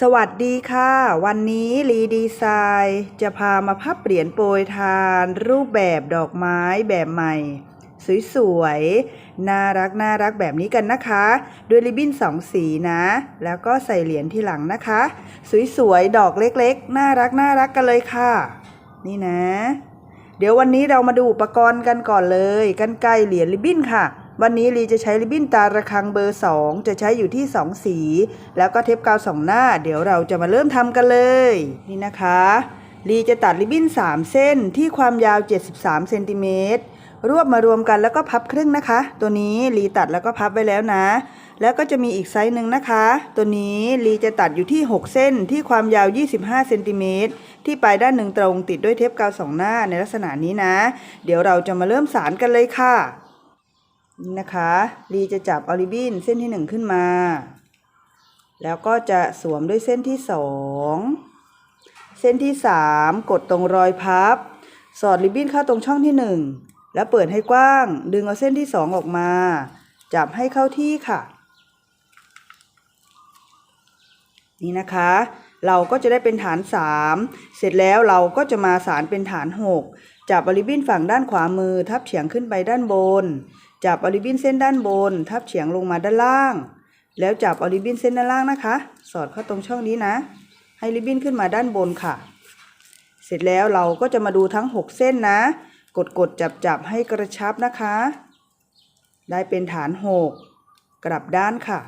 สวัสดีค่ะ วันนี้ลีดีไซน์จะพามาพับเหรียญโปรยทาน รูปแบบดอกไม้แบบใหม่ สวยๆ น่ารักน่ารักแบบนี้กันนะคะ ด้วยริบบิ้นสองสีนะ แล้วก็ใส่เหรียญที่หลังนะคะ สวยๆ ดอกเล็กๆ น่ารักน่ารักกันเลยค่ะ นี่นะ เดี๋ยววันนี้เรามาดูอุปกรณ์กันก่อนเลย กันไกลเหรียญริบบิ้นค่ะ วันนี้ลีจะใช้ริบบิ้นตาระคังเบอร์ 2 จะใช้อยู่ที่ 2 สี แล้วก็เทปกาวสองหน้า เดี๋ยวเราจะมาเริ่มทำกันเลย นี่นะคะลีจะตัดริบบิ้น 3 เส้นที่ความยาว 73เซนติเมตรรวบมารวมกันแล้วก็พับครึ่งนะคะ ตัวนี้ลีตัดแล้วก็พับไว้แล้วนะ แล้วก็จะมีอีกไซส์หนึ่งนะคะ ตัวนี้ลีจะตัดอยู่ที่ 6 เส้นที่ความยาว 25เซนติเมตรที่ปลายด้านหนึ่งตรงติดด้วยเทปกาวสองหน้าในลักษณะนี้นะ เดี๋ยวเราจะมาเริ่มสารกันเลยค่ะ นี่นะคะลีจะจับออริบินเส้นที่หนึ่งขึ้นมา แล้วก็จะสวมด้วยเส้นที่สองเส้นที่สามกดตรงรอยพับ สอดริบบิ้นเข้าตรงช่องที่หนึ่งแล้วเปิดให้กว้าง ดึงเอาเส้นที่สองออกมา จับให้เข้าที่ค่ะ นี่นะคะ เราก็จะได้เป็นฐาน 3 เสร็จแล้วเราก็จะมาสารเป็นฐาน 6 จับอริบบินฝั่งด้านขวามือทับเฉียงขึ้นไปด้านบน จับอริบินเส้นด้านบน ทับเฉียงลงมาด้านล่าง แล้วจับอริบินเส้นด้านล่างนะคะ สอดเข้าตรงช่องนี้นะ ให้ริบบินขึ้นมาด้านบนค่ะ เสร็จแล้วเราก็จะมาดูทั้ง 6 เส้นนะ กดกดจับจับให้กระชับนะคะ ได้เป็นฐาน 6 กลับด้านค่ะ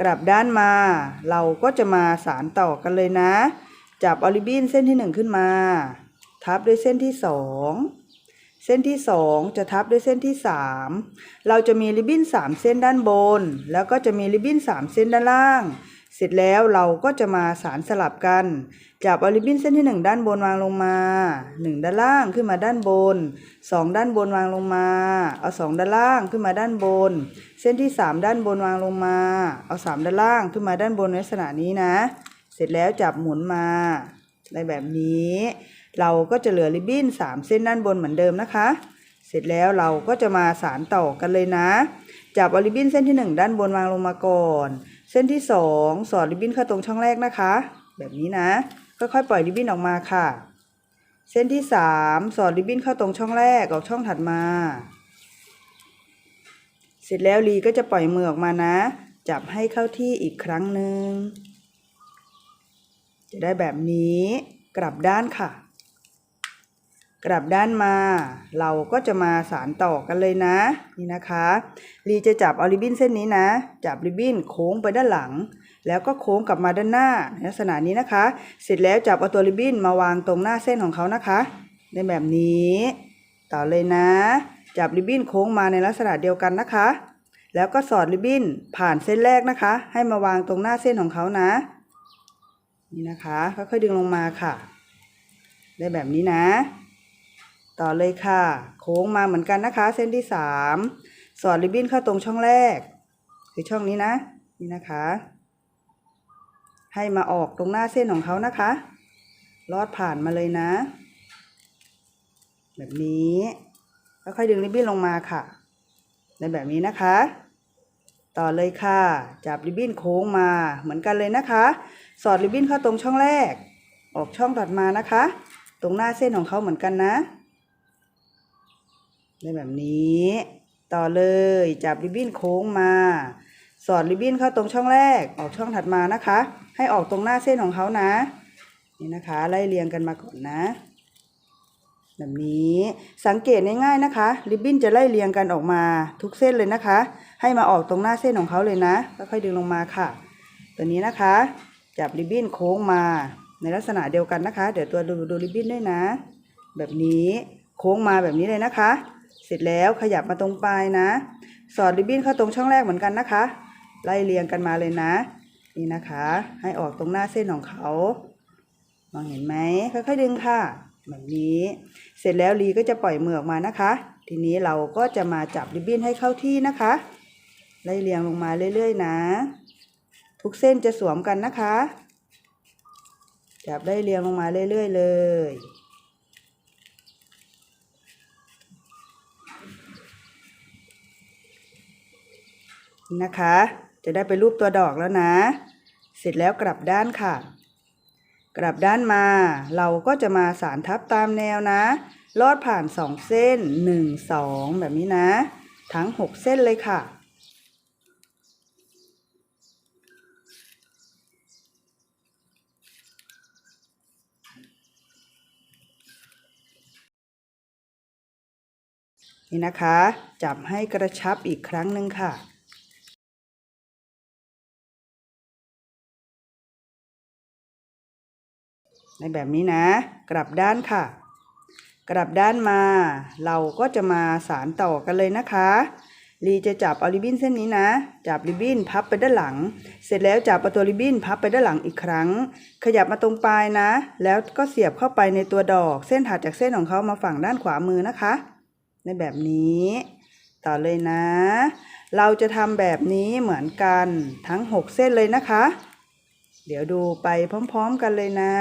กลับด้านมา เราก็จะมาสารต่อกันเลยนะ จับออริบินเส้นที่ 1 ขึ้นมา ทับด้วยเส้นที่ 2 เส้นที่ 2 จะทับด้วยเส้นที่ 3 เราจะมีริบบิ้น 3 เส้นด้านบน แล้วก็จะมีริบบิ้น 3 เส้นด้านล่าง เสร็จแล้วเราก็จะมาสารสลับกัน จับออริบบิ้นเส้นที่ 1 ด้านบนวางลงมา 1 ด้านล่างขึ้นมาด้านบน 2 ด้านบนวางลงมา เอา 2 ด้านล่างขึ้นมาด้านบน เส้นที่ 3 ด้านบนวางลงมา เอา 3 ด้านล่างขึ้นมาด้านบนในลักษณะนี้นะ เสร็จแล้วจับหมุนมาได้แบบนี้ เราก็จะเหลือริบบิ้น3 เส้นด้านบนเหมือนเดิมนะคะ เสร็จแล้วเราก็จะมาสารต่อกันเลยนะ จับริบบิ้นเส้นที่ 1 ด้านบนวางลงมาก่อน เส้นที่ 2 สอดริบบิ้นเข้าตรงช่องแรกนะคะ แบบนี้นะ ค่อยๆปล่อยริบบิ้นออกมาค่ะ เส้นที่ 3 สอดริบบิ้นเข้าตรงช่องแรกออกช่องถัดมา เสร็จแล้วลีก็จะปล่อยมือออกมานะ จับให้เข้าที่อีกครั้งหนึ่งจะได้แบบนี้กลับด้านค่ะ กลับด้านมา เราก็จะมาสารต่อกันเลยนะ นี่นะคะลีจะจับเอาริบบิ้นเส้นนี้นะ จับริบบิ้นโค้งไปด้านหลัง แล้วก็โค้งกลับมาด้านหน้าลักษณะนี้นะคะ เสร็จแล้วจับเอาตัวริบบิ้นมาวางตรงหน้าเส้นของเขานะคะในแบบนี้ ต่อเลยนะ จับริบบิ้นโค้งมาในลักษณะเดียวกันนะคะ แล้วก็สอดริบบิ้นผ่านเส้นแรกนะคะ ให้มาวางตรงหน้าเส้นของเขานะ นี่นะคะค่อยๆดึงลงมาค่ะ ได้แบบนี้นะ ต่อเลยค่ะ โค้งมาเหมือนกันนะคะ เส้นที่สามสอดริบบิ้นเข้าตรงช่องแรก คือช่องนี้นะนี่นะคะ ให้มาออกตรงหน้าเส้นของเขานะคะ ลอดผ่านมาเลยนะ แบบนี้ค่อยๆดึงริบบิ้นลงมาค่ะ ในแบบนี้นะคะ ต่อเลยค่ะ จับริบบิ้นโค้งมาเหมือนกันเลยนะคะ สอดริบบิ้นเข้าตรงช่องแรก ออกช่องถัดมานะคะ ตรงหน้าเส้นของเขาเหมือนกันนะ ในแบบนี้ ต่อเลยจับริบบิ้นโค้งมา สอดริบบิ้นเข้าตรงช่องแรกออกช่องถัดมานะคะ ให้ออกตรงหน้าเส้นของเขานะ นี่นะคะไล่เรียงกันมาก่อนนะ แบบนี้สังเกตง่ายๆนะคะ ริบบิ้นจะไล่เรียงกันออกมาทุกเส้นเลยนะคะ ให้มาออกตรงหน้าเส้นของเขาเลยนะค่อยๆดึงลงมาค่ะ ตัวนี้นะคะ จับริบบิ้นโค้งมา ในลักษณะเดียวกันนะคะ เดี๋ยวตัวดูดูริบบิ้นด้วยนะ แบบนี้โค้งมาแบบนี้เลยนะคะ เสร็จแล้วขยับมาตรงปลายนะ สอดริบบิ้นเข้าตรงช่องแรกเหมือนกันนะคะ ไล่เรียงกันมาเลยนะ นี่นะคะ ให้ออกตรงหน้าเส้นของเขามองเห็นไหมค่อยๆดึงค่ะ แบบนี้ เสร็จแล้วลีก็จะปล่อยมือออกมานะคะ ทีนี้เราก็จะมาจับริบบิ้นให้เข้าที่นะคะ ไล่เรียงลงมาเรื่อยๆนะ ทุกเส้นจะสวมกันนะคะ จับได้เรียงลงมาเรื่อยๆเลย นะคะ จะได้เป็นรูปตัวดอกแล้วนะ เสร็จแล้วกลับด้านค่ะ กลับด้านมา เราก็จะมาสารทับตามแนวนะ ลอดผ่าน2เส้น1 2แบบนี้นะ ทั้ง6เส้นเลยค่ะนี่นะคะ จับให้กระชับอีกครั้งหนึ่งค่ะ ในแบบนี้นะ กลับด้านค่ะ กลับด้านมา เราก็จะมาสารต่อกันเลยนะคะลีจะจับเอาริบบิ้นเส้นนี้นะ จับริบบิ้นพับไปด้านหลัง เสร็จแล้วจับเอาตัวริบบิ้นพับไปด้านหลังอีกครั้ง ขยับมาตรงปลายนะ แล้วก็เสียบเข้าไปในตัวดอก เส้นถัดจากเส้นของเขามาฝั่งด้านขวามือนะคะ ในแบบนี้ ต่อเลยนะ เราจะทำแบบนี้เหมือนกันทั้ง 6 เส้นเลยนะคะ เดี๋ยวดูไปพร้อม ๆ กันเลยนะ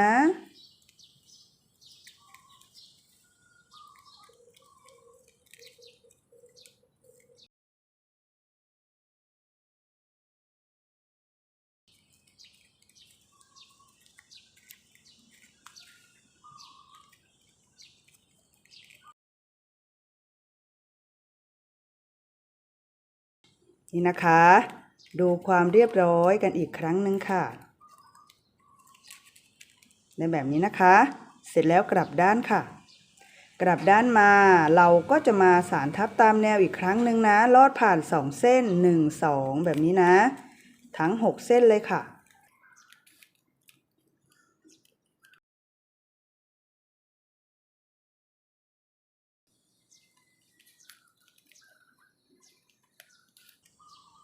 นี่นะคะ ดูความเรียบร้อยกันอีกครั้งหนึ่งค่ะในแบบนี้นะคะ เสร็จแล้วกลับด้านค่ะ กลับด้านมาเราก็จะมาสารทับตามแนวอีกครั้งหนึ่งนะ ลอดผ่าน 2 เส้น 1 2 แบบนี้นะ ทั้ง 6 เส้นเลยค่ะ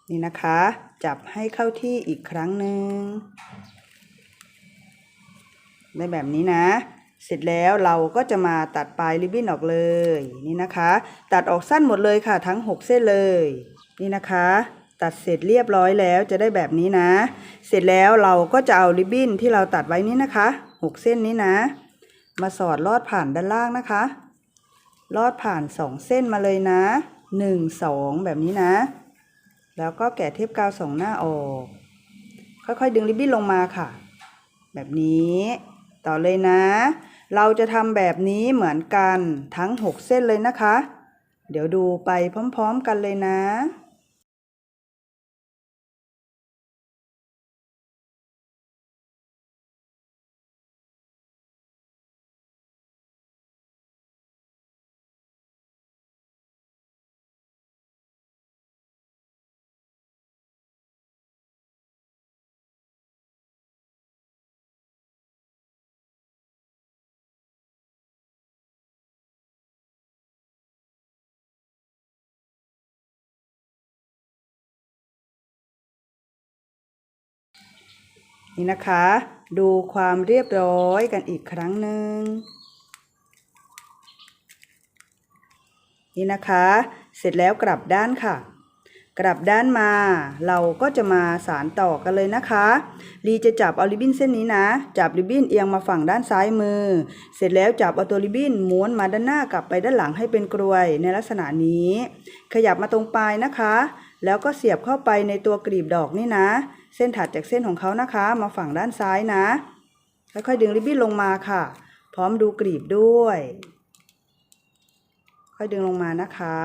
นี่นะคะ จับให้เข้าที่อีกครั้งหนึ่งได้แบบนี้นะ เสร็จแล้วเราก็จะมาตัดปลายริบบิ้นออกเลยนี่นะคะ ตัดออกสั้นหมดเลยค่ะ ทั้ง 6 เส้นเลย นี่นะคะ ตัดเสร็จเรียบร้อยแล้วจะได้แบบนี้นะ เสร็จแล้วเราก็จะเอาริบบิ้นที่เราตัดไว้นี้นะคะ 6 เส้นนี้นะ มาสอดลอดผ่านด้านล่างนะคะ ลอดผ่าน 2 เส้นมาเลยนะ 1 2 แบบนี้นะ แล้วก็แกะเทปกาวสองหน้าออก ค่อยๆดึงริบบิ้นลงมาค่ะ แบบนี้ ต่อเลยนะ เราจะทำแบบนี้เหมือนกันทั้ง 6 เส้นเลยนะคะ เดี๋ยวดูไปพร้อมๆกันเลยนะ นี่นะคะ ดูความเรียบร้อยกันอีกครั้งหนึ่งนี่นะคะ เสร็จแล้วกลับด้านค่ะ กลับด้านมา เราก็จะมาสารต่อกันเลยนะคะลีจะจับเอาริบบิ้นเส้นนี้นะ จับริบบิ้นเอียงมาฝั่งด้านซ้ายมือ เสร็จแล้วจับเอาตัวริบบิ้นม้วนมาด้านหน้ากลับไปด้านหลังให้เป็นกรวยในลักษณะนี้ ขยับมาตรงปลายนะคะ แล้วก็เสียบเข้าไปในตัวกลีบดอกนี่นะ เส้นถัดจากเส้นของเขานะคะ มาฝั่งด้านซ้ายนะ ค่อยๆดึงริบบิ้นลงมาค่ะ พร้อมดูกลีบด้วย ค่อยดึงลงมานะคะ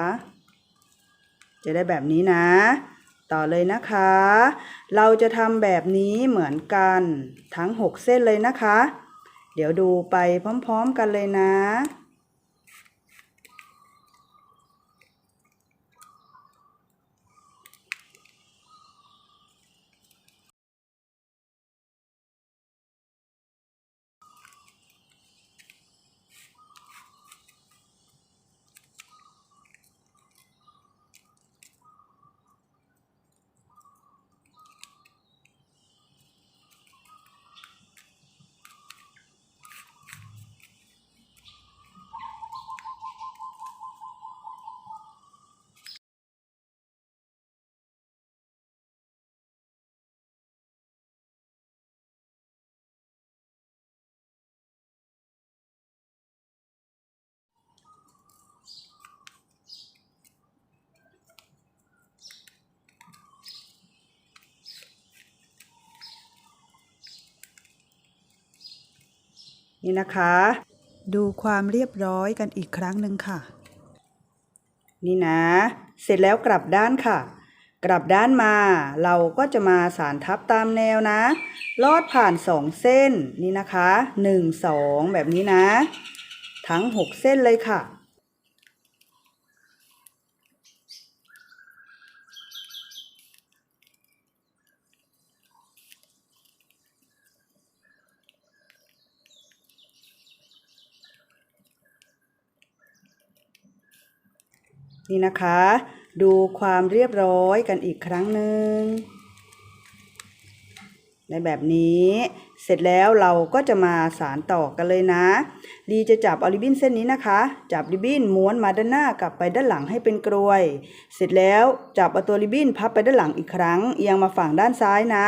จะได้แบบนี้นะ ต่อเลยนะคะ เราจะทำแบบนี้เหมือนกันทั้ง 6 เส้นเลยนะคะ เดี๋ยวดูไปพร้อมๆกันเลยนะ นี่นะคะ ดูความเรียบร้อยกันอีกครั้งหนึ่งค่ะ นี่นะ เสร็จแล้วกลับด้านค่ะ กลับด้านมาเราก็จะมาสารทับตามแนวนะ ลอดผ่านสองเส้นนี่นะคะหนึ่งสองแบบนี้นะ ทั้งหกเส้นเลยค่ะ นี่นะคะ ดูความเรียบร้อยกันอีกครั้งหนึ่งในแบบนี้ เสร็จแล้วเราก็จะมาสารต่อกันเลยนะ ดีจะจับเอาริบบิ้นเส้นนี้นะคะ จับริบบิ้นม้วนมาด้านหน้ากลับไปด้านหลังให้เป็นกรวย เสร็จแล้วจับเอาตัวริบบิ้นพับไปด้านหลังอีกครั้งเอียงมาฝั่งด้านซ้ายนะ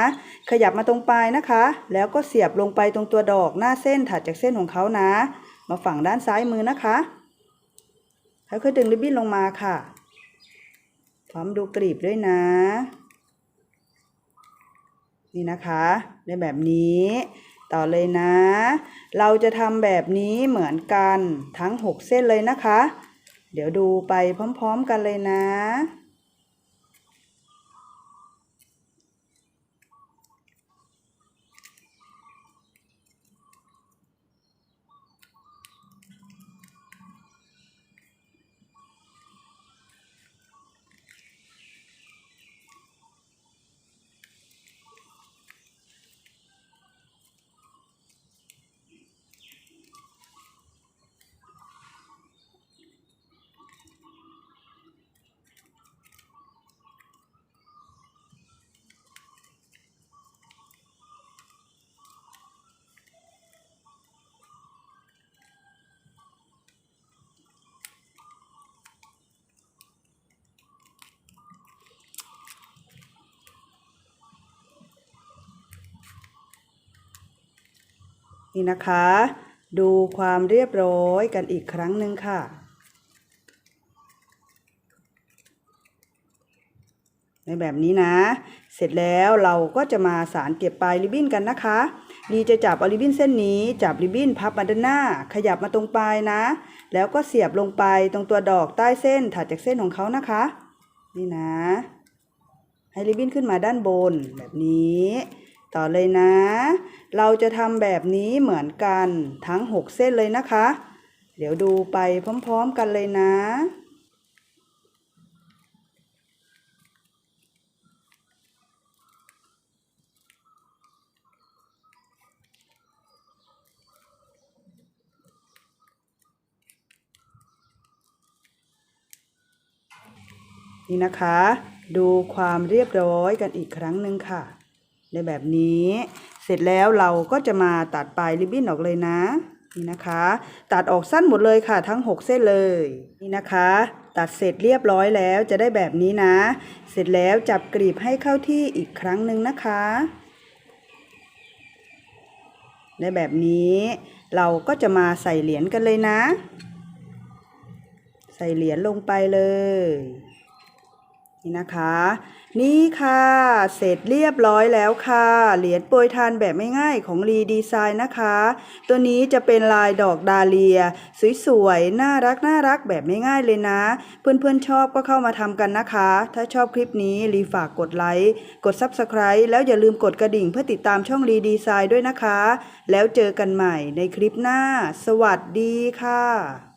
ขยับมาตรงปลายนะคะ แล้วก็เสียบลงไปตรงตัวดอกหน้าเส้นถัดจากเส้นของเขานะ มาฝั่งด้านซ้ายมือนะคะ ค่อยๆดึงริบบิ้นลงมาค่ะ พร้อมดูกลีบด้วยนะ นี่นะคะในแบบนี้ ต่อเลยนะ เราจะทำแบบนี้เหมือนกันทั้ง 6 เส้นเลยนะคะ เดี๋ยวดูไปพร้อม ๆ กันเลยนะ นี่นะคะ ดูความเรียบร้อยกันอีกครั้งหนึ่งค่ะ ในแบบนี้นะ เสร็จแล้วเราก็จะมาสารเก็บปลายริบบิ้นกันนะคะดีจะจับเอาริบบิ้นเส้นนี้ จับริบบิ้นพับมาด้านหน้า ขยับมาตรงปลายนะ แล้วก็เสียบลงไปตรงตัวดอกใต้เส้นถัดจากเส้นของเขานะคะ นี่นะ ให้ริบบิ้นขึ้นมาด้านบนแบบนี้ ต่อเลยนะ เราจะทำแบบนี้เหมือนกันทั้ง 6 เส้นเลยนะคะ เดี๋ยวดูไปพร้อมๆกันเลยนะนี่นะคะ ดูความเรียบร้อยกันอีกครั้งหนึ่งค่ะ ในแบบนี้ เสร็จแล้วเราก็จะมาตัดปลายริบบิ้นออกเลยนะ นี่นะคะ ตัดออกสั้นหมดเลยค่ะ ทั้ง 6 เส้นเลย นี่นะคะ ตัดเสร็จเรียบร้อยแล้วจะได้แบบนี้นะ เสร็จแล้วจับกรีบให้เข้าที่อีกครั้งหนึ่งนะคะในแบบนี้เราก็จะมาใส่เหรียญกันเลยนะ ใส่เหรียญลงไปเลย นี่นะคะ นี่ค่ะ เสร็จเรียบร้อยแล้วค่ะ เหรียญโปรยทานแบบไม่ง่ายของรีดีไซน์นะคะ ตัวนี้จะเป็นลายดอกดาเลีย สวยๆ น่ารักน่ารักแบบไม่ง่ายเลยนะ เพื่อนๆชอบก็เข้ามาทำกันนะคะ ถ้าชอบคลิปนี้รีฝากกดไลค์กด Subscribe แล้วอย่าลืมกดกระดิ่งเพื่อติดตามช่องรีดีไซน์ด้วยนะคะ แล้วเจอกันใหม่ในคลิปหน้า สวัสดีค่ะ